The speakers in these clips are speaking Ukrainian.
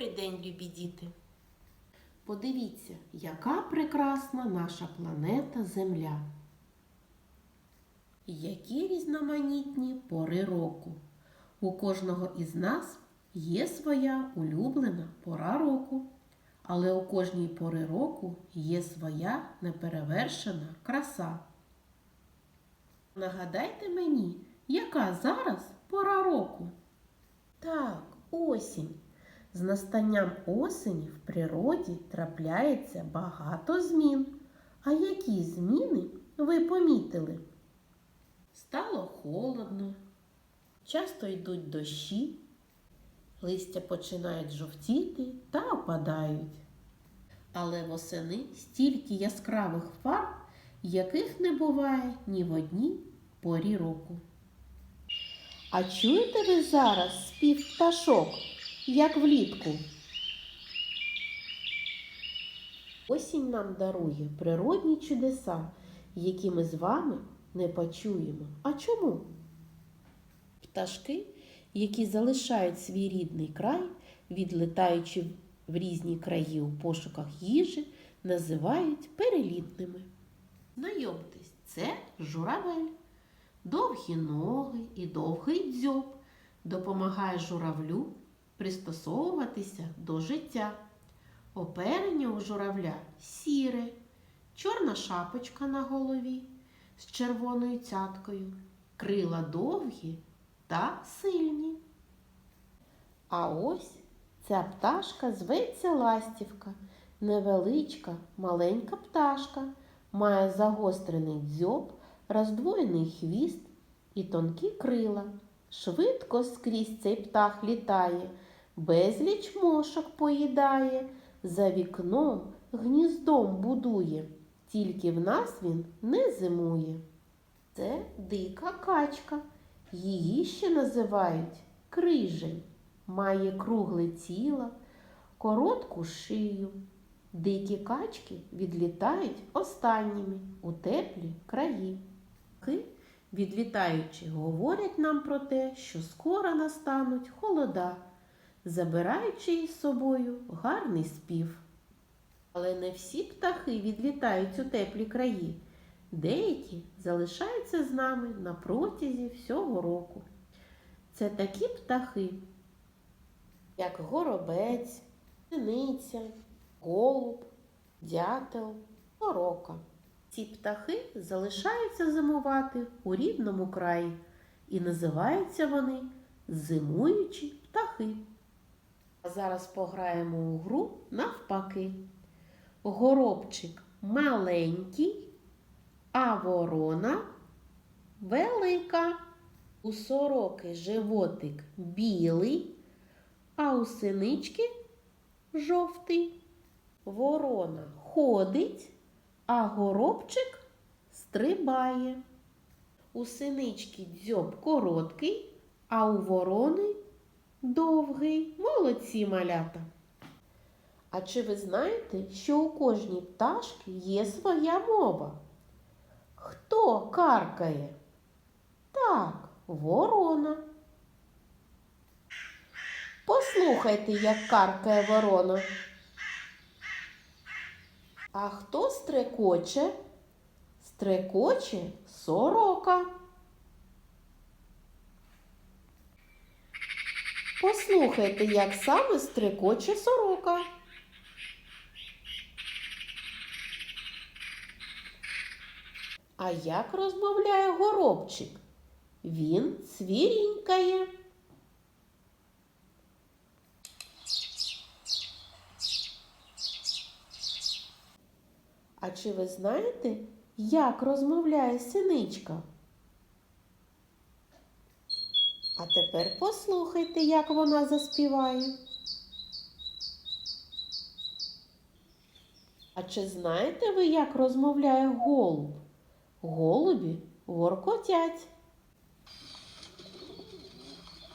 Добрий день, любі діти! Подивіться, яка прекрасна наша планета Земля. Які різноманітні пори року. У кожного із нас є своя улюблена пора року, але у кожній пори року є своя неперевершена краса. Нагадайте мені, яка зараз пора року? Так, осінь. З настанням осені в природі трапляється багато змін. А які зміни ви помітили? Стало холодно, часто йдуть дощі, листя починають жовтіти та опадають. Але восени стільки яскравих фарб, яких не буває ні в одній порі року. А чуєте ви зараз спів пташок, як влітку? Осінь нам дарує природні чудеса, які ми з вами не почуємо. А чому? Пташки, які залишають свій рідний край, відлітаючи в різні краї у пошуках їжі, називають перелітними. Знайомтесь, це журавель. Довгі ноги і довгий дзьоб допомагає журавлю пристосовуватися до життя. Оперення у журавля сіре, чорна шапочка на голові з червоною цяткою, крила довгі та сильні. А ось ця пташка зветься ластівка, невеличка, маленька пташка, має загострений дзьоб, роздвоєний хвіст і тонкі крила. Швидко скрізь цей птах літає, безліч мошок поїдає, за вікном гніздом будує, тільки в нас він не зимує. Це дика качка. Її ще називають крижень. Має кругле тіло, коротку шию. Дикі качки відлітають останніми у теплі краї. Ки, відлітаючи, говорять нам про те, що скоро настануть холода, забираючи із собою гарний спів. Але не всі птахи відлітають у теплі краї. Деякі залишаються з нами на протязі всього року. Це такі птахи, як горобець, синиця, голуб, дятел, сорока. Ці птахи залишаються зимувати у рідному краї і називаються вони зимуючі птахи. А зараз пограємо у гру навпаки. Горобчик маленький, а ворона велика. У сороки животик білий, а у синички жовтий. Ворона ходить, а горобчик стрибає. У синички дзьоб короткий, а у ворони довгий. Молодці малята. А чи ви знаєте, що у кожній пташки є своя мова? Хто каркає? Так, ворона. Послухайте, як каркає ворона. А хто стрекоче? Стрекоче сорока. Послухайте, як саме стрекоче сорока. А як розмовляє горобчик? Він цвірінькає. А чи ви знаєте, як розмовляє синичка? А тепер послухайте, як вона заспіває. А чи знаєте ви, як розмовляє голуб? Голубі воркотять.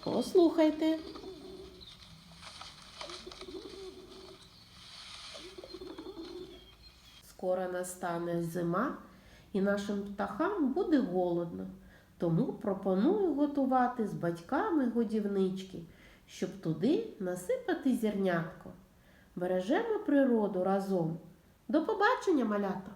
Послухайте. Скоро настане зима, і нашим птахам буде голодно. Тому пропоную готувати з батьками годівнички, щоб туди насипати зернятко. Бережемо природу разом. До побачення, малята!